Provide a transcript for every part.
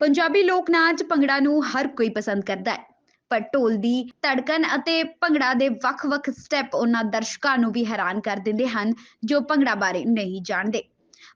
ਪੰਜਾਬੀ ਲੋਕ ਨਾਚ ਭੰਗੜਾ ਨੂੰ ਹਰ ਕੋਈ ਪਸੰਦ ਕਰਦਾ ਹੈ। ਪਰ ਢੋਲ ਦੀ ਧੜਕਨ ਅਤੇ ਭੰਗੜਾ ਦੇ ਵੱਖ-ਵੱਖ ਸਟੈਪ ਉਹਨਾਂ ਦਰਸ਼ਕਾਂ ਨੂੰ ਵੀ ਹੈਰਾਨ ਕਰ ਦਿੰਦੇ ਹਨ, ਜੋ ਭੰਗੜਾ ਬਾਰੇ ਨਹੀਂ ਜਾਣਦੇ।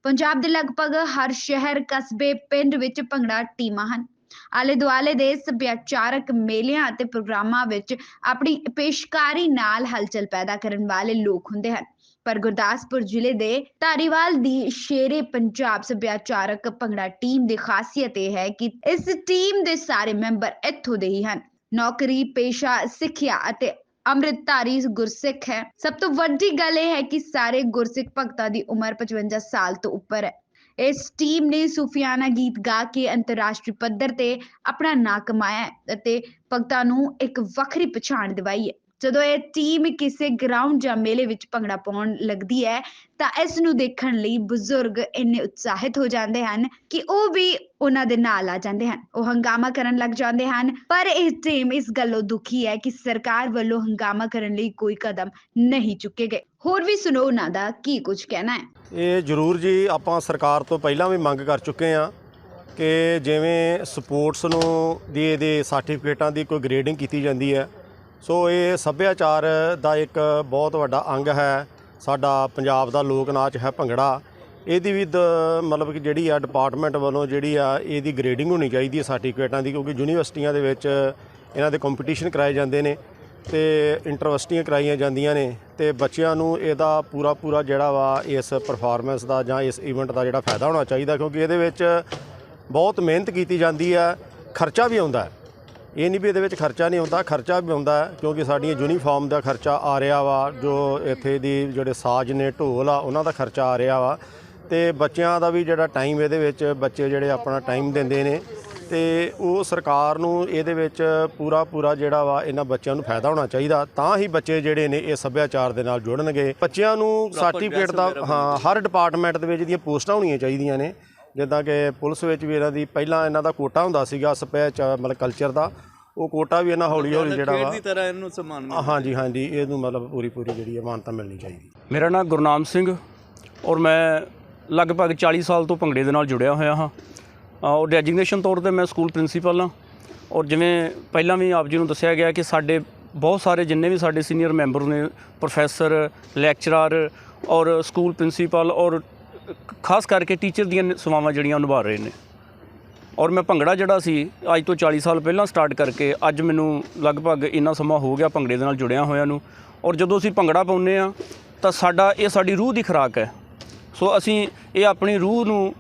ਪੰਜਾਬ ਦੇ ਲਗਭਗ ਹਰ ਸ਼ਹਿਰ, ਕਸਬੇ, ਪਿੰਡ ਵਿੱਚ ਭੰਗੜਾ ਟੀਮਾਂ ਹਨ। ਆਲੇ ਦੁਆਲੇ ਦੇ ਸੱਭਿਆਚਾਰਕ ਮੇਲਿਆਂ ਅਤੇ ਪ੍ਰੋਗਰਾਮਾਂ ਵਿੱਚ ਆਪਣੀ ਪੇਸ਼ਕਾਰੀ ਨਾਲ ਹਲਚਲ ਪੈਦਾ ਕਰਨ ਵਾਲੇ ਲੋਕ ਹੁੰਦੇ ਹਨ। ਪਰ ਗੁਰਦਾਸਪੁਰ ਜ਼ਿਲ੍ਹੇ ਦੇ ਧਾਰੀਵਾਲ ਦੀ ਸ਼ੇਰੇ ਪੰਜਾਬ ਸੱਭਿਆਚਾਰਕ ਭੰਗੜਾ ਟੀਮ ਦੀ ਖਾਸੀਅਤ ਇਹ ਹੈ ਕਿ ਇਸ ਟੀਮ ਦੇ ਸਾਰੇ ਮੈਂਬਰ ਇੱਥੋਂ ਦੇ ਹੀ ਹਨ। ਨੌਕਰੀ, ਪੇਸ਼ਾ, ਸਿੱਖਿਆ ਅਤੇ ਅੰਮ੍ਰਿਤਧਾਰੀ ਗੁਰਸਿੱਖ ਹੈ। ਸਭ ਤੋਂ ਵੱਡੀ ਗੱਲ ਇਹ ਹੈ ਕਿ ਸਾਰੇ ਗੁਰਸਿੱਖ ਭਗਤਾਂ ਦੀ ਉਮਰ 55 ਸਾਲ ਤੋਂ ਉੱਪਰ ਹੈ। ਇਸ ਟੀਮ ਨੇ ਸੂਫੀਆਨਾ ਗੀਤ ਗਾ ਕੇ ਅੰਤਰਰਾਸ਼ਟਰੀ ਪੱਧਰ ਤੇ ਆਪਣਾ ਨਾਂ ਕਮਾਇਆ ਹੈ ਅਤੇ ਭਗਤਾਂ ਨੂੰ ਇੱਕ ਵੱਖਰੀ ਪਛਾਣ ਦਿਵਾਈ ਹੈ। ਜਦੋਂ ਇਹ ਟੀਮ ਕਿਸੇ ਗਰਾਊਂਡ ਜਾਂ ਮੇਲੇ ਵਿੱਚ ਭੰਗੜਾ ਪਾਉਣ ਲੱਗਦੀ ਹੈ, ਤਾਂ ਇਸ ਨੂੰ ਦੇਖਣ ਲਈ ਬਜ਼ੁਰਗ ਇੰਨੇ ਉਤਸ਼ਾਹਿਤ ਹੋ ਜਾਂਦੇ ਹਨ ਕਿ ਉਹ ਵੀ ਉਹਨਾਂ ਦੇ ਨਾਲ ਆ ਜਾਂਦੇ ਹਨ। ਉਹ ਹੰਗਾਮਾ ਕਰਨ ਲੱਗ ਜਾਂਦੇ ਹਨ। ਪਰ ਇਹ ਟੀਮ ਇਸ ਗੱਲੋਂ ਦੁਖੀ ਹੈ ਕਿ ਸਰਕਾਰ ਵੱਲੋਂ ਹੰਗਾਮਾ ਕਰਨ ਲਈ ਕੋਈ ਕਦਮ ਨਹੀਂ ਚੁੱਕੇ ਗਏ। ਹੋਰ ਵੀ ਸੁਣੋ ਉਹਨਾਂ ਦਾ ਕੀ ਕੁਝ ਕਹਿਣਾ ਹੈ। ਇਹ ਜ਼ਰੂਰ ਜੀ, ਆਪਾਂ ਸਰਕਾਰ ਤੋਂ ਪਹਿਲਾਂ ਵੀ ਮੰਗ ਕਰ ਚੁੱਕੇ ਆ ਕਿ ਜਿਵੇਂ ਸਪੋਰਟਸ ਨੂੰ ਦੀ ਇਹਦੇ ਸਰਟੀਫਿਕੇਟਾਂ ਦੀ ਕੋਈ ਗ੍ਰੇਡਿੰਗ ਕੀਤੀ ਜਾਂਦੀ ਹੈ ਸੋ ਇਹ ਸੱਭਿਆਚਾਰ ਦਾ ਇੱਕ ਬਹੁਤ ਵੱਡਾ ਅੰਗ ਹੈ। ਸਾਡਾ ਪੰਜਾਬ ਦਾ ਲੋਕ ਨਾਚ ਹੈ ਭੰਗੜਾ। ਇਹਦੀ ਵੀ ਦ- ਮਤਲਬ ਕਿ ਜਿਹੜੀ ਆ ਡਿਪਾਰਟਮੈਂਟ ਵੱਲੋਂ ਜਿਹੜੀ ਆ ਇਹਦੀ ਗ੍ਰੇਡਿੰਗ ਹੋਣੀ ਚਾਹੀਦੀ ਹੈ ਸਰਟੀਫਿਕੇਟਾਂ ਦੀ, ਕਿਉਂਕਿ ਯੂਨੀਵਰਸਿਟੀਆਂ ਦੇ ਵਿੱਚ ਇਹਨਾਂ ਦੇ ਕੰਪੀਟੀਸ਼ਨ ਕਰਾਏ ਜਾਂਦੇ ਨੇ ਤੇ ਇੰਟਰਵਿਸਟੀਆਂ ਕਰਾਈਆਂ ਜਾਂਦੀਆਂ ਨੇ ਤੇ ਬੱਚਿਆਂ ਨੂੰ ਇਹਦਾ ਪੂਰਾ ਪੂਰਾ ਜਿਹੜਾ ਵਾ ਇਸ ਪਰਫਾਰਮੈਂਸ ਦਾ ਜਾਂ ਇਸ ਇਵੈਂਟ ਦਾ ਜਿਹੜਾ ਫਾਇਦਾ ਹੋਣਾ ਚਾਹੀਦਾ, ਕਿਉਂਕਿ ਇਹਦੇ ਵਿੱਚ ਬਹੁਤ ਮਿਹਨਤ ਕੀਤੀ ਜਾਂਦੀ ਹੈ, ਖਰਚਾ ਵੀ ਆਉਂਦਾ ਹੈ। ਇਹ ਨਹੀਂ ਵੀ ਇਹਦੇ ਵਿੱਚ ਖਰਚਾ ਨਹੀਂ ਆਉਂਦਾ ਖਰਚਾ ਵੀ ਆਉਂਦਾ ਹੈ ਕਿਉਂਕਿ ਸਾਡੀਆਂ ਯੂਨੀਫਾਰਮ ਦਾ ਖਰਚਾ ਆ ਰਿਹਾ ਵਾ ਜੋ ਇੱਥੇ ਦੀ ਜਿਹੜੇ ਸਾਜ਼ ਨੇ ਢੋਲ ਆ ਉਹਨਾਂ ਦਾ ਖਰਚਾ ਆ ਰਿਹਾ ਵਾ। ਤੇ ਬੱਚਿਆਂ ਦਾ ਵੀ ਜਿਹੜਾ ਟਾਈਮ ਇਹਦੇ ਵਿੱਚ ਬੱਚੇ ਜਿਹੜੇ ਆਪਣਾ ਟਾਈਮ ਦਿੰਦੇ ਨੇ ਤੇ ਉਹ ਸਰਕਾਰ ਨੂੰ ਇਹਦੇ ਵਿੱਚ ਪੂਰਾ ਪੂਰਾ ਜਿਹੜਾ ਵਾ ਇਹਨਾਂ ਬੱਚਿਆਂ ਨੂੰ ਫਾਇਦਾ ਹੋਣਾ ਚਾਹੀਦਾ। ਤਾਂ ਹੀ ਬੱਚੇ ਜਿਹੜੇ ਨੇ ਇਹ ਸੱਭਿਆਚਾਰ ਦੇ ਨਾਲ ਜੁੜਨਗੇ। ਬੱਚਿਆਂ ਨੂੰ ਸਰਟੀਫਿਕੇਟ ਦਾ ਹਾਂ ਹਰ ਡਿਪਾਰਟਮੈਂਟ ਦੇ ਵਿੱਚ ਇਹਦੀਆਂ ਪੋਸਟਾਂ ਹੋਣੀਆਂ ਚਾਹੀਦੀਆਂ ਨੇ। ਜਿੱਦਾਂ ਕਿ ਪੁਲਿਸ ਵਿੱਚ ਵੀ ਇਹਨਾਂ ਦੀ ਪਹਿਲਾਂ ਇਹਨਾਂ ਦਾ ਕੋਟਾ ਹੁੰਦਾ ਸੀਗਾ ਸੱਭਿਆਚਾਰ ਮਤਲਬ ਕਲਚਰ ਦਾ ਉਹ ਕੋਟਾ ਵੀ ਇਹਨਾਂ ਹੌਲੀ ਹੌਲੀ ਜਿਹੜਾ ਵਾ ਦੀ ਤਰ੍ਹਾਂ ਇਹਨੂੰ ਸਨਮਾਨ ਮਿਲਦਾ। ਹਾਂਜੀ ਹਾਂਜੀ ਇਹਨੂੰ ਮਤਲਬ ਪੂਰੀ ਪੂਰੀ ਜਿਹੜੀ ਹੈ ਮਾਨਤਾ ਮਿਲਣੀ ਚਾਹੀਦੀ। ਮੇਰਾ ਨਾਮ ਗੁਰਨਾਮ ਸਿੰਘ ਔਰ ਮੈਂ ਲਗਭਗ 40 ਸਾਲ ਤੋਂ ਭੰਗੜੇ ਦੇ ਨਾਲ ਜੁੜਿਆ ਹੋਇਆ ਹਾਂ। ਔਰ ਡੈਜਿਗਨੇਸ਼ਨ ਤੌਰ ਤੇ ਮੈਂ ਸਕੂਲ ਪ੍ਰਿੰਸੀਪਲ ਹਾਂ। ਔਰ ਜਿਵੇਂ ਪਹਿਲਾਂ ਵੀ ਆਪ ਜੀ ਨੂੰ ਦੱਸਿਆ ਗਿਆ ਕਿ ਸਾਡੇ ਬਹੁਤ ਸਾਰੇ ਜਿੰਨੇ ਵੀ ਸਾਡੇ ਸੀਨੀਅਰ ਮੈਂਬਰ ਨੇ ਪ੍ਰੋਫੈਸਰ ਲੈਕਚਰਰ ਔਰ ਸਕੂਲ ਪ੍ਰਿੰਸੀਪਲ ਔਰ ਖਾਸ ਕਰਕੇ ਟੀਚਰ ਦੀਆਂ ਸੇਵਾਵਾਂ ਜਿਹੜੀਆਂ ਉਹ ਨਿਭਾ ਰਹੇ ਨੇ। ਔਰ ਮੈਂ ਭੰਗੜਾ ਜਿਹੜਾ ਸੀ ਅੱਜ ਤੋਂ 40 ਸਾਲ ਪਹਿਲਾਂ ਸਟਾਰਟ ਕਰਕੇ ਅੱਜ ਮੈਨੂੰ ਲਗਭਗ ਇੰਨਾ ਸਮਾਂ ਹੋ ਗਿਆ ਭੰਗੜੇ ਦੇ ਨਾਲ ਜੁੜਿਆ ਹੋਇਆਂ ਨੂੰ। ਔਰ ਜਦੋਂ ਅਸੀਂ ਭੰਗੜਾ ਪਾਉਂਦੇ ਆ ਤਾਂ ਸਾਡਾ ਇਹ ਸਾਡੀ ਰੂਹ ਦੀ ਖੁਰਾਕ ਹੈ। ਸੋ ਅਸੀਂ ਇਹ ਆਪਣੀ ਰੂਹ ਨੂੰ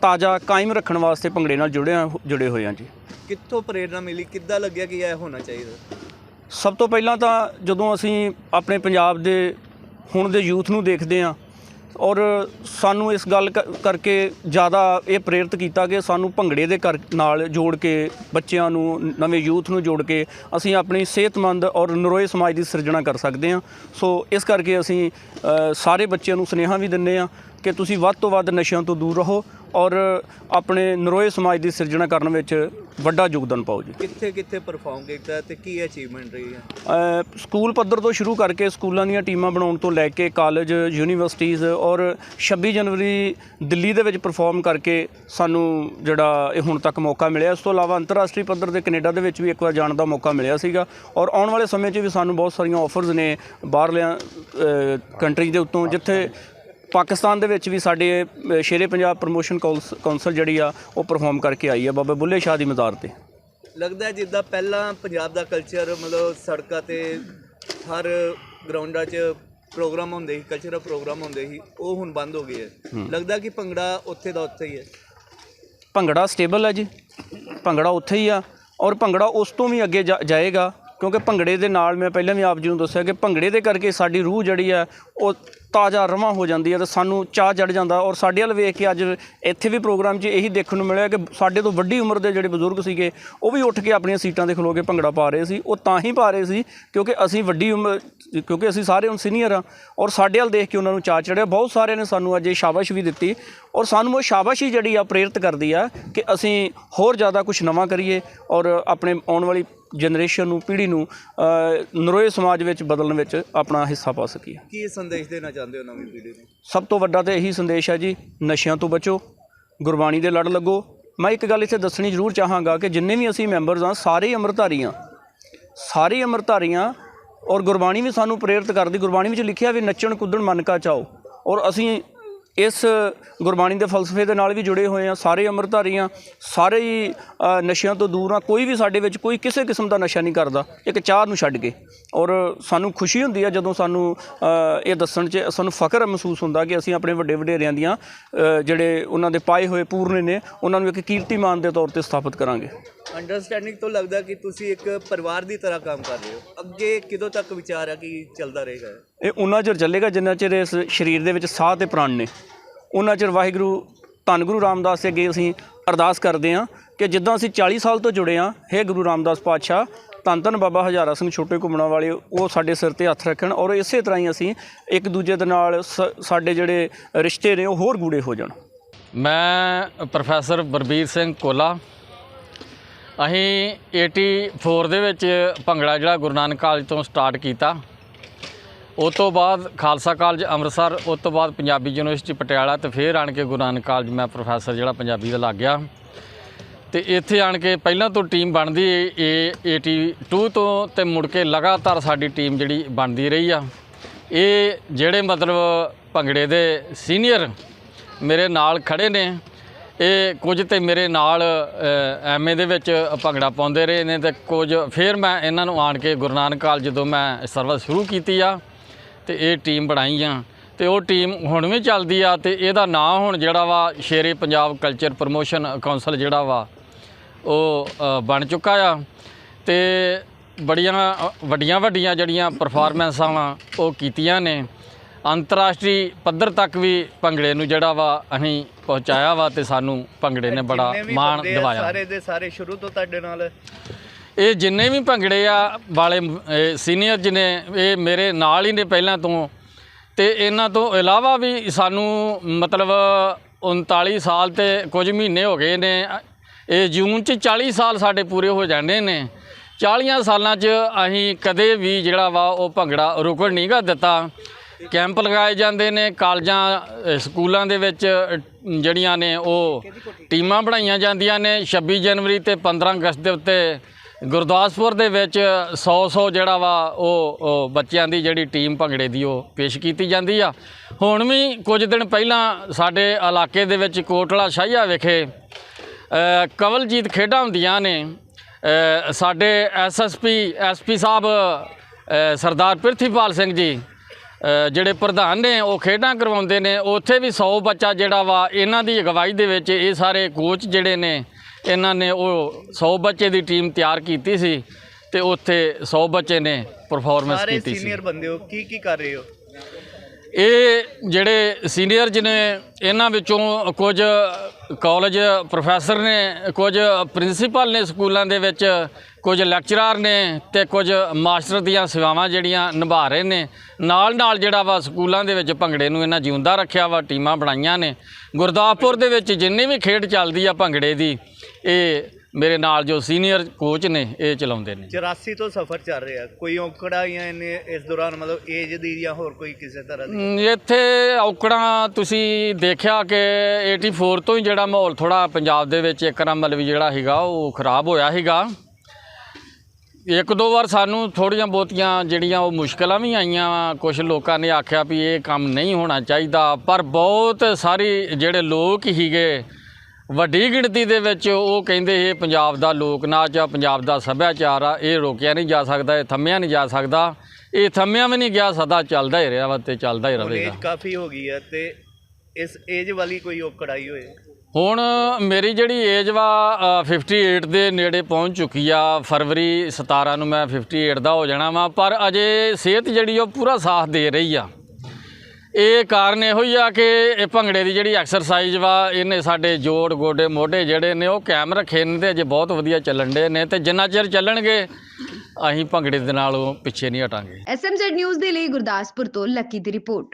ਤਾਜ਼ਾ ਕਾਇਮ ਰੱਖਣ ਵਾਸਤੇ ਭੰਗੜੇ ਨਾਲ ਜੁੜਿਆ ਜੁੜੇ ਹੋਏ ਹਾਂ ਜੀ। ਕਿੱਥੋਂ ਪ੍ਰੇਰਣਾ ਮਿਲੀ? ਕਿੱਦਾਂ ਲੱਗਿਆ ਕਿ ਇਹ ਹੋਣਾ ਚਾਹੀਦਾ? ਸਭ ਤੋਂ ਪਹਿਲਾਂ ਤਾਂ ਜਦੋਂ ਅਸੀਂ ਆਪਣੇ ਪੰਜਾਬ ਦੇ ਹੁਣ ਦੇ ਯੂਥ ਨੂੰ ਦੇਖਦੇ ਹਾਂ ਔਰ ਸਾਨੂੰ ਇਸ ਗੱਲ ਕ- ਕਰਕੇ ਜ਼ਿਆਦਾ ਇਹ ਪ੍ਰੇਰਿਤ ਕੀਤਾ ਕਿ ਸਾਨੂੰ ਭੰਗੜੇ ਦੇ ਕਰ, ਨਾਲ ਜੋੜ ਕੇ ਬੱਚਿਆਂ ਨੂੰ ਨਵੇਂ ਯੂਥ ਨੂੰ ਜੋੜ ਕੇ ਅਸੀਂ ਆਪਣੀ ਸਿਹਤਮੰਦ ਔਰ ਨਰੋਏ ਸਮਾਜ ਦੀ ਸਿਰਜਣਾ ਕਰ ਸਕਦੇ ਹਾਂ। ਸੋ ਇਸ ਕਰਕੇ ਅਸੀਂ ਸਾਰੇ ਬੱਚਿਆਂ ਨੂੰ ਸੁਨੇਹਾ ਵੀ ਦਿੰਦੇ ਹਾਂ ਕਿ ਤੁਸੀਂ ਵੱਧ ਤੋਂ ਵੱਧ ਨਸ਼ਿਆਂ ਤੋਂ ਦੂਰ ਰਹੋ ਔਰ ਆਪਣੇ ਨਰੋਏ ਸਮਾਜ ਦੀ ਸਿਰਜਣਾ ਕਰਨ ਵਿੱਚ ਵੱਡਾ ਯੋਗਦਾਨ ਪਾਓ ਜੀ। ਕਿੱਥੇ ਕਿੱਥੇ ਪਰਫਾਰਮ ਕੀਤਾ ਤੇ ਕੀ ਅਚੀਵਮੈਂਟ ਰਹੀ ਹੈ ਸਕੂਲ ਪੱਧਰ ਤੋਂ ਸ਼ੁਰੂ ਕਰਕੇ ਸਕੂਲਾਂ ਦੀਆਂ ਟੀਮਾਂ ਬਣਾਉਣ ਤੋਂ ਲੈ ਕੇ ਕਾਲਜ ਯੂਨੀਵਰਸਿਟੀਆਂ ਔਰ 26 ਜਨਵਰੀ ਦਿੱਲੀ ਦੇ ਵਿੱਚ ਪਰਫਾਰਮ ਕਰਕੇ ਸਾਨੂੰ ਜਿਹੜਾ ਇਹ ਹੁਣ ਤੱਕ ਮੌਕਾ ਮਿਲਿਆ। ਇਸ ਤੋਂ ਇਲਾਵਾ ਅੰਤਰਰਾਸ਼ਟਰੀ ਪੱਧਰ ਤੇ ਕੈਨੇਡਾ ਦੇ ਵਿੱਚ ਵੀ ਇੱਕ ਵਾਰ ਜਾਣ ਦਾ ਮੌਕਾ ਮਿਲਿਆ ਸੀਗਾ ਔਰ ਆਉਣ ਵਾਲੇ ਸਮੇਂ 'ਚ ਵੀ ਸਾਨੂੰ ਬਹੁਤ ਸਾਰੀਆਂ ਆਫਰਸ ਨੇ ਬਾਹਰਲਿਆਂ ਕੰਟਰੀ ਦੇ ਉੱਤੋਂ ਜਿੱਥੇ ਪਾਕਿਸਤਾਨ ਦੇ ਵਿੱਚ ਵੀ ਸਾਡੇ ਸ਼ੇਰੇ ਪੰਜਾਬ ਪ੍ਰੋਮੋਸ਼ਨ ਕੌਂਸਲ ਜਿਹੜੀ ਆ ਉਹ ਪਰਫਾਰਮ ਕਰਕੇ ਆਈ ਆ ਬਾਬਾ ਬੁੱਲੇ ਸ਼ਾਹ ਦੀ ਮਜ਼ਾਰ ਤੇ। ਲੱਗਦਾ ਜਿੱਦਾਂ ਪਹਿਲਾਂ ਪੰਜਾਬ ਦਾ ਕਲਚਰ ਮਤਲਬ ਸੜਕਾਂ ਤੇ ਹਰ ਗਰਾਊਂਡਾਂ 'ਚ ਪ੍ਰੋਗਰਾਮ ਹੁੰਦੇ ਸੀ ਕਲਚਰਲ ਪ੍ਰੋਗਰਾਮ ਹੁੰਦੇ ਸੀ ਉਹ ਹੁਣ ਬੰਦ ਹੋ ਗਏ ਹੈ। ਲੱਗਦਾ ਕਿ ਭੰਗੜਾ ਉੱਥੇ ਦਾ ਉੱਥੇ ਹੀ ਹੈ। ਭੰਗੜਾ ਸਟੇਬਲ ਹੈ ਜੀ। ਭੰਗੜਾ ਉੱਥੇ ਹੀ ਆ ਔਰ ਭੰਗੜਾ ਉਸ ਤੋਂ ਵੀ ਅੱਗੇ ਜਾਏਗਾ ਕਿਉਂਕਿ ਭੰਗੜੇ ਦੇ ਨਾਲ ਮੈਂ ਪਹਿਲਾਂ ਵੀ ਆਪ ਜੀ ਨੂੰ ਦੱਸਿਆ ਕਿ ਭੰਗੜੇ ਦੇ ਕਰਕੇ ਸਾਡੀ ਰੂਹ ਜਿਹੜੀ ਆ ਉਹ ਤਾਜ਼ਾ ਰਵਾਂ ਹੋ ਜਾਂਦੀ ਹੈ ਤੇ ਸਾਨੂੰ ਚਾਹ ਚੜ ਜਾਂਦਾ। ਔਰ ਸਾਡੇ ਵੱਲ ਵੇਖ ਕੇ ਅੱਜ ਇੱਥੇ ਵੀ ਪ੍ਰੋਗਰਾਮ 'ਚ ਇਹੀ ਦੇਖਣ ਨੂੰ ਮਿਲਿਆ ਕਿ ਸਾਡੇ ਤੋਂ ਵੱਡੀ ਉਮਰ ਦੇ ਜਿਹੜੇ ਬਜ਼ੁਰਗ ਸੀਗੇ, ਉਹ ਵੀ ਉੱਠ ਕੇ ਆਪਣੀਆਂ ਸੀਟਾਂ ਤੇ ਖਲੋ ਕੇ ਭੰਗੜਾ ਪਾ ਰਹੇ ਸੀ। ਉਹ ਤਾਂ ਹੀ ਪਾ ਰਹੇ ਸੀ ਕਿਉਂਕਿ ਅਸੀਂ ਵੱਡੀ ਉਮਰ, ਕਿਉਂਕਿ ਅਸੀਂ ਸਾਰੇ ਹੁਣ ਸੀਨੀਅਰ ਆ ਔਰ ਸਾਡੇ ਵੱਲ ਦੇਖ ਕੇ ਉਹਨਾਂ ਨੂੰ ਚਾਹ ਚੜਿਆ ਬਹੁਤ ਸਾਰਿਆਂ ਨੇ ਸਾਨੂੰ ਅੱਜ ਇਹ ਸ਼ਾਬਾਸ਼ ਵੀ ਦਿੱਤੀ। ਔਰ ਸਾਨੂੰ ਉਹ ਸ਼ਾਬਾਸ਼ੀ ਜਿਹੜੀ ਆ ਪ੍ਰੇਰਿਤ ਕਰਦੀ ਆ ਕਿ ਅਸੀਂ ਹੋਰ ਜ਼ਿਆਦਾ ਕੁਝ ਨਵਾਂ ਕਰੀਏ। ਔਰ ਆਪਣੇ ਆਉਣ ਵਾਲੀ ਜਨਰੇਸ਼ਨ ਨੂੰ ਪੀੜ੍ਹੀ ਨੂੰ ਨਰੋਏ ਸਮਾਜ ਵਿੱਚ ਬਦਲਣ ਵਿੱਚ ਆਪਣਾ ਹਿੱਸਾ ਪਾ ਸਕੀਏ। ਕੀ ਸੰਦੇਸ਼ ਦੇਣਾ ਚਾਹੁੰਦੇ ਹੋ ਨਵੀਂ ਪੀੜ੍ਹੀ ਨੂੰ? ਸਭ ਤੋਂ ਵੱਡਾ ਤਾਂ ਇਹੀ ਸੰਦੇਸ਼ ਹੈ ਜੀ ਨਸ਼ਿਆਂ ਤੋਂ ਬਚੋ ਗੁਰਬਾਣੀ ਦੇ ਲੜ ਲੱਗੋ। ਮੈਂ ਇੱਕ ਗੱਲ ਇੱਥੇ ਦੱਸਣੀ ਜ਼ਰੂਰ ਚਾਹਾਂਗਾ ਕਿ ਜਿੰਨੇ ਵੀ ਅਸੀਂ ਮੈਂਬਰਸ ਹਾਂ ਸਾਰੇ ਅੰਮ੍ਰਿਤਧਾਰੀ ਹਾਂ ਸਾਰੇ ਅੰਮ੍ਰਿਤਧਾਰੀ ਹਾਂ ਔਰ ਗੁਰਬਾਣੀ ਵੀ ਸਾਨੂੰ ਪ੍ਰੇਰਿਤ ਕਰਦੀ ਗੁਰਬਾਣੀ ਵਿੱਚ ਲਿਖਿਆ ਵੀ ਨੱਚਣ ਕੁੱਦਣ ਮਨ ਕਾ ਚਾਓ। ਔਰ ਅਸੀਂ ਇਸ ਗੁਰਬਾਣੀ ਦੇ ਫਲਸਫੇ ਦੇ ਨਾਲ ਵੀ ਜੁੜੇ ਹੋਏ ਆ, ਸਾਰੇ ਅੰਮ੍ਰਿਤਧਾਰੀ ਹਾਂ ਸਾਰੇ ਹੀ ਨਸ਼ਿਆਂ ਤੋਂ ਦੂਰ ਆ, ਕੋਈ ਵੀ ਸਾਡੇ ਵਿੱਚ ਕੋਈ ਕਿਸੇ ਕਿਸਮ ਦਾ ਨਸ਼ਾ ਨਹੀਂ ਕਰਦਾ, ਇੱਕ ਚਾਹ ਨੂੰ ਛੱਡ ਕੇ। ਔਰ ਸਾਨੂੰ ਖੁਸ਼ੀ ਹੁੰਦੀ ਆ ਜਦੋਂ ਸਾਨੂੰ ਇਹ ਦੱਸਣ 'ਚ ਸਾਨੂੰ ਫਖਰ ਮਹਿਸੂਸ ਹੁੰਦਾ ਕਿ ਅਸੀਂ ਆਪਣੇ ਵੱਡੇ ਵਡੇਰਿਆਂ ਦੀਆਂ ਜਿਹੜੇ ਉਹਨਾਂ ਦੇ ਪਾਏ ਹੋਏ ਪੂਰਨੇ ਨੇ, ਉਹਨਾਂ ਨੂੰ ਇੱਕ ਕੀਰਤੀਮਾਨ ਦੇ ਤੌਰ ਤੇ ਸਥਾਪਿਤ ਕਰਾਂਗੇ। ਅੰਡਰਸਟੈਂਡਿੰਗ ਤੋਂ ਲੱਗਦਾ ਕਿ ਤੁਸੀਂ ਇੱਕ ਪਰਿਵਾਰ ਦੀ ਤਰ੍ਹਾਂ ਕੰਮ ਕਰ ਰਹੇ ਹੋ। ਅੱਗੇ ਕਿਦੋਂ ਤੱਕ ਵਿਚਾਰ ਹੈ ਕਿ ਚੱਲਦਾ ਰਹੇਗਾ ਇਹ ਉਹਨਾਂ ਚਿਰ ਚੱਲੇਗਾ ਜਿੰਨਾ ਚਿਰ ਇਸ ਸਰੀਰ ਦੇ ਵਿੱਚ ਸਾਹ ਤੇ ਪ੍ਰਾਣ ਨੇ। ਉਹਨਾਂ ਚਿਰ ਵਾਹਿਗੁਰੂ, ਧੰਨ ਗੁਰੂ ਰਾਮਦਾਸ ਦੇ ਅੱਗੇ ਅਸੀਂ ਅਰਦਾਸ ਕਰਦੇ ਹਾਂ ਕਿ ਜਿੱਦਾਂ ਅਸੀਂ 40 ਸਾਲ ਤੋਂ ਜੁੜੇ ਹਾਂ, ਹੇ ਗੁਰੂ ਰਾਮਦਾਸ ਪਾਤਸ਼ਾਹ, ਧੰਨ ਧੰਨ ਬਾਬਾ ਹਜ਼ਾਰਾ ਸਿੰਘ ਛੋਟੇ ਘੁੰਮਣਾ ਵਾਲੇ, ਉਹ ਸਾਡੇ ਸਿਰ ਤੇ ਹੱਥ ਰੱਖਣ ਔਰ ਇਸੇ ਤਰ੍ਹਾਂ ਹੀ ਅਸੀਂ ਇੱਕ ਦੂਜੇ ਦੇ ਨਾਲ ਸ- ਸਾਡੇ ਜਿਹੜੇ ਰਿਸ਼ਤੇ ਨੇ ਉਹ ਹੋਰ ਗੂੜੇ ਹੋ ਜਾਣ। ਮੈਂ ਪ੍ਰੋਫੈਸਰ ਬਰਬੀਰ ਸਿੰਘ ਕੋਲਾ। ਅਸੀਂ 84 ਦੇ ਵਿੱਚ ਭੰਗੜਾ ਜਿਹੜਾ ਗੁਰੂ ਨਾਨਕ ਕਾਲਜ ਤੋਂ ਸਟਾਰਟ ਕੀਤਾ। ਉਸ ਤੋਂ ਬਾਅਦ ਖਾਲਸਾ ਕਾਲਜ ਅੰਮ੍ਰਿਤਸਰ, ਉਸ ਤੋਂ ਬਾਅਦ ਪੰਜਾਬੀ ਯੂਨੀਵਰਸਿਟੀ ਪਟਿਆਲਾ ਤੇ ਫਿਰ ਆਣ ਕੇ ਗੁਰੂ ਨਾਨਕ ਕਾਲਜ ਮੈਂ ਪ੍ਰੋਫੈਸਰ ਜਿਹੜਾ ਪੰਜਾਬੀ ਦਾ ਲੱਗ ਗਿਆ। ਤੇ ਇੱਥੇ ਆਣ ਕੇ ਪਹਿਲਾਂ ਤੋਂ ਟੀਮ ਬਣਦੀ ਇਹ 82 ਤੋਂ ਤੇ ਮੁੜ ਕੇ ਲਗਾਤਾਰ ਸਾਡੀ ਟੀਮ ਜਿਹੜੀ ਬਣਦੀ ਰਹੀ ਆ। ਇਹ ਜਿਹੜੇ ਮਤਲਬ ਭੰਗੜੇ ਦੇ ਸੀਨੀਅਰ ਮੇਰੇ ਨਾਲ ਖੜੇ ਨੇ, ਇਹ ਕੁਝ ਤੇ ਮੇਰੇ ਨਾਲ ਐਮਏ ਦੇ ਵਿੱਚ ਭੰਗੜਾ ਪਾਉਂਦੇ ਰਹੇ ਨੇ ਤੇ ਕੁਝ ਫਿਰ ਮੈਂ ਇਹਨਾਂ ਨੂੰ ਆਣ ਕੇ ਗੁਰੂ ਨਾਨਕ ਕਾਲਜ ਜਦੋਂ ਮੈਂ ਸਰਵਿਸ ਸ਼ੁਰੂ ਕੀਤੀ ਆ ਤੇ ਇਹ ਟੀਮ ਬਣਾਈ ਆ ਤੇ ਉਹ ਟੀਮ ਹੁਣ ਵੀ ਚੱਲਦੀ ਆ ਤੇ ਇਹਦਾ ਨਾਂ ਹੁਣ ਜਿਹੜਾ ਵਾ Shere Punjab culture promotion council ਜਿਹੜਾ ਵਾ ਉਹ ਬਣ ਚੁੱਕਾ ਆ। ਤੇ ਬੜੀਆਂ ਵੱਡੀਆਂ ਵੱਡੀਆਂ ਜਿਹੜੀਆਂ ਪਰਫਾਰਮੈਂਸਾਂ ਵਾ ਉਹ ਕੀਤੀਆਂ ਨੇ। ਅੰਤਰਰਾਸ਼ਟਰੀ ਪੱਧਰ ਤੱਕ ਵੀ ਭੰਗੜੇ ਨੂੰ ਜਿਹੜਾ ਵਾ ਅਸੀਂ ਪਹੁੰਚਾਇਆ ਵਾ ਤੇ ਸਾਨੂੰ ਭੰਗੜੇ ਨੇ ਬੜਾ ਮਾਣ ਦਿਵਾਇਆ। ਸਾਰੇ ਦੇ ਸਾਰੇ ਸ਼ੁਰੂ ਤੋਂ ਤੁਹਾਡੇ ਨਾਲ ਇਹ ਜਿੰਨੇ ਵੀ ਭੰਗੜੇ ਆ ਵਾਲੇ ਸੀਨੀਅਰ ਜਿਹਨੇ ਇਹ ਮੇਰੇ ਨਾਲ ਹੀ ਨੇ ਪਹਿਲਾਂ ਤੋਂ। ਤੇ ਇਹਨਾਂ ਤੋਂ ਇਲਾਵਾ ਵੀ ਸਾਨੂੰ ਮਤਲਬ 39 ਸਾਲ ਤੇ ਕੁਝ ਮਹੀਨੇ ਹੋ ਗਏ ਨੇ। ਇਹ ਜੂਨ ਚ 40 ਸਾਲ ਸਾਡੇ ਪੂਰੇ ਹੋ ਜਾਣੇ ਨੇ। 40 ਸਾਲਾਂ ਚ ਅਸੀਂ ਕਦੇ ਵੀ ਜਿਹੜਾ ਵਾ ਉਹ ਭੰਗੜਾ ਰੁਕਣ ਨਹੀਂ ਗਾ ਦਿੱਤਾ। ਕੈਂਪ ਲਗਾਏ ਜਾਂਦੇ ਨੇ ਕਾਲਜਾਂ ਸਕੂਲਾਂ ਦੇ ਵਿੱਚ ਜਿਹੜੀਆਂ ਨੇ ਉਹ ਟੀਮਾਂ ਬਣਾਈਆਂ ਜਾਂਦੀਆਂ ਨੇ। 26 ਜਨਵਰੀ ਤੇ 15 ਅਗਸਤ ਦੇ ਉੱਤੇ ਗੁਰਦਾਸਪੁਰ ਦੇ ਵਿੱਚ 100 100 ਜਿਹੜਾ ਵਾ ਉਹ ਉਹ ਬੱਚਿਆਂ ਦੀ ਜਿਹੜੀ ਟੀਮ ਭੰਗੜੇ ਦੀ ਉਹ ਪੇਸ਼ ਕੀਤੀ ਜਾਂਦੀ ਆ। ਹੁਣ ਵੀ ਕੁਝ ਦਿਨ ਪਹਿਲਾਂ ਸਾਡੇ ਇਲਾਕੇ ਦੇ ਵਿੱਚ ਕੋਟਲਾ ਸ਼ਾਹੀਆ ਵਿਖੇ ਕਵਲਜੀਤ ਖੇਡਾਂ ਹੁੰਦੀਆਂ ਨੇ। ਅ, ਸਾਡੇ ਐਸਐਸਪੀ ਐਸਪੀ ਸਾਹਿਬ ਸਰਦਾਰ ਪ੍ਰਿਥੀਪਾਲ ਸਿੰਘ ਜੀ ਜਿਹੜੇ ਪ੍ਰਧਾਨ ਨੇ ਉਹ ਖੇਡਾਂ ਕਰਵਾਉਂਦੇ ਨੇ। ਉੱਥੇ ਵੀ 100 ਬੱਚਾ ਜਿਹੜਾ ਵਾ ਇਹਨਾਂ ਦੀ ਅਗਵਾਈ ਦੇ ਵਿੱਚ ਇਹ ਸਾਰੇ ਕੋਚ ਜਿਹੜੇ ਨੇ ਇਹਨਾਂ ਨੇ ਉਹ 100 ਬੱਚੇ ਦੀ ਟੀਮ ਤਿਆਰ ਕੀਤੀ ਸੀ ਤੇ ਉੱਥੇ 100 ਬੱਚੇ ਨੇ ਪਰਫਾਰਮੈਂਸ ਸਾਰੇ ਕੀਤੀ ਸੀ। ਸੀਨੀਅਰ ਬੰਦੇ ਹੋ ਕੀ ਕੀ ਕਰ ਰਹੇ ਹੋ? ਇਹ ਜਿਹੜੇ ਸੀਨੀਅਰ ਜਿਹਨੇ ਇਹਨਾਂ ਵਿੱਚੋਂ ਕੁਝ ਕਾਲਜ ਪ੍ਰੋਫੈਸਰ ਨੇ ਕੁਝ ਪ੍ਰਿੰਸੀਪਲ ਨੇ ਸਕੂਲਾਂ ਦੇ ਵਿੱਚ ਕੁਝ ਲੈਕਚਰਰ ਨੇ ਤੇ ਕੁਝ ਮਾਸਟਰ ਦੀਆਂ ਸੇਵਾਵਾਂ ਜਿਹੜੀਆਂ ਨਿਭਾ ਰਹੇ ਨੇ। ਨਾਲ ਨਾਲ ਜਿਹੜਾ ਵਾ ਸਕੂਲਾਂ ਦੇ ਵਿੱਚ ਭੰਗੜੇ ਨੂੰ ਇਹਨਾਂ ਜਿਉਂਦਾ ਰੱਖਿਆ ਵਾ ਟੀਮਾਂ ਬਣਾਈਆਂ ਨੇ। ਗੁਰਦਾਸਪੁਰ ਦੇ ਵਿੱਚ ਜਿੰਨੀ ਵੀ ਖੇਡ ਚੱਲਦੀ ਆ ਭੰਗੜੇ ਦੀ ਇਹ ਮੇਰੇ ਨਾਲ ਜੋ ਸੀਨੀਅਰ ਕੋਚ ਨੇ ਇਹ ਚਲਾਉਂਦੇ ਨੇ। 84 ਤੋਂ ਸਫ਼ਰ ਚੱਲ ਰਿਹਾ। ਕੋਈ ਔਕੜਾ ਜਾਂ ਇਹਨੇ ਇਸ ਦੌਰਾਨ ਮਤਲਬ ਏਜ ਦੀ ਜਾਂ ਹੋਰ ਕੋਈ ਕਿਸੇ ਤਰ੍ਹਾਂ ਦੀ? ਇੱਥੇ ਔਕੜਾਂ ਤੁਸੀਂ ਦੇਖਿਆ ਕਿ 84 ਤੋਂ ਹੀ ਜਿਹੜਾ ਮਾਹੌਲ ਥੋੜਾ ਪੰਜਾਬ ਦੇ ਵਿੱਚ ਇੱਕ ਨੰਬਰ ਵੀ ਜਿਹੜਾ ਹੈਗਾ ਉਹ ਖਰਾਬ ਹੋਇਆ ਹੈਗਾ ਇੱਕ ਦੋ ਵਾਰ ਸਾਨੂੰ ਥੋੜੀਆਂ ਬਹੁਤੀਆਂ ਜਿਹੜੀਆਂ ਉਹ ਮੁਸ਼ਕਲਾਂ ਵੀ ਆਈਆਂ। ਕੁਝ ਲੋਕਾਂ ਨੇ ਆਖਿਆ ਵੀ ਇਹ ਕੰਮ ਨਹੀਂ ਹੋਣਾ ਚਾਹੀਦਾ ਪਰ ਬਹੁਤ ਸਾਰੀ ਜਿਹੜੇ ਲੋਕ ਹੀਗੇ ਵੱਡੀ ਗਿਣਤੀ ਦੇ ਵਿੱਚ ਉਹ ਕਹਿੰਦੇ ਇਹ ਪੰਜਾਬ ਦਾ ਲੋਕ ਨਾਚ ਆ ਪੰਜਾਬ ਦਾ ਸੱਭਿਆਚਾਰ ਆ ਇਹ ਰੋਕਿਆ ਨਹੀਂ ਜਾ ਸਕਦਾ ਇਹ ਥੰਮਿਆ ਨਹੀਂ ਜਾ ਸਕਦਾ। ਇਹ ਥੰਮਿਆ ਵੀ ਨਹੀਂ ਗਿਆ ਸਦਾ ਚੱਲਦਾ ਹੀ ਰਿਹਾ ਵਾ ਤੇ ਚੱਲਦਾ ਹੀ ਰਹੇਗਾ। ਕਾਫੀ ਹੋ ਗਈ ਹੈ ਤੇ ਇਸ ਏਜ ਵਾਲੀ ਕੋਈ ਔਕੜ ਆਈ ਹੋਏ। ਹੁਣ ਮੇਰੀ ਜਿਹੜੀ ਏਜ ਵਾ ਅ, 58 ਦੇ ਨੇੜੇ ਪਹੁੰਚ ਚੁੱਕੀ ਆ ਫਰਵਰੀ 17 ਨੂੰ ਮੈਂ 58 ਦਾ ਹੋ ਜਾਣਾ ਵਾ ਪਰ ਅਜੇ ਸਿਹਤ ਜਿਹੜੀ ਉਹ ਪੂਰਾ ਸਾਥ ਦੇ ਰਹੀ ਆ। ਇਹ ਕਾਰਨ ਇਹੋ ਹੀ ਆ ਕਿ ਇਹ ਭੰਗੜੇ ਦੀ ਜਿਹੜੀ ਐਕਸਰਸਾਈਜ਼ ਵਾ, ਇਹਨੇ ਸਾਡੇ ਜੋੜ, ਗੋਡੇ, ਮੋਢੇ ਜਿਹੜੇ ਨੇ ਉਹ ਕਾਇਮ ਰੱਖੇ ਨੇ ਤੇ ਅਜੇ ਬਹੁਤ ਵਧੀਆ ਚੱਲਣ ਦੇ ਨੇ ਤੇ ਜਿੰਨਾ ਚਿਰ ਚੱਲਣਗੇ, ਅਸੀਂ ਭੰਗੜੇ ਦੇ ਨਾਲ ਉਹ ਪਿੱਛੇ ਨਹੀਂ ਹਟਾਂਗੇ। ਐਸਐਮਜ਼ੈਡ ਨਿਊਜ਼ ਦੇ ਲਈ ਗੁਰਦਾਸਪੁਰ ਤੋਂ ਲੱਕੀ ਦੀ ਰਿਪੋਰਟ।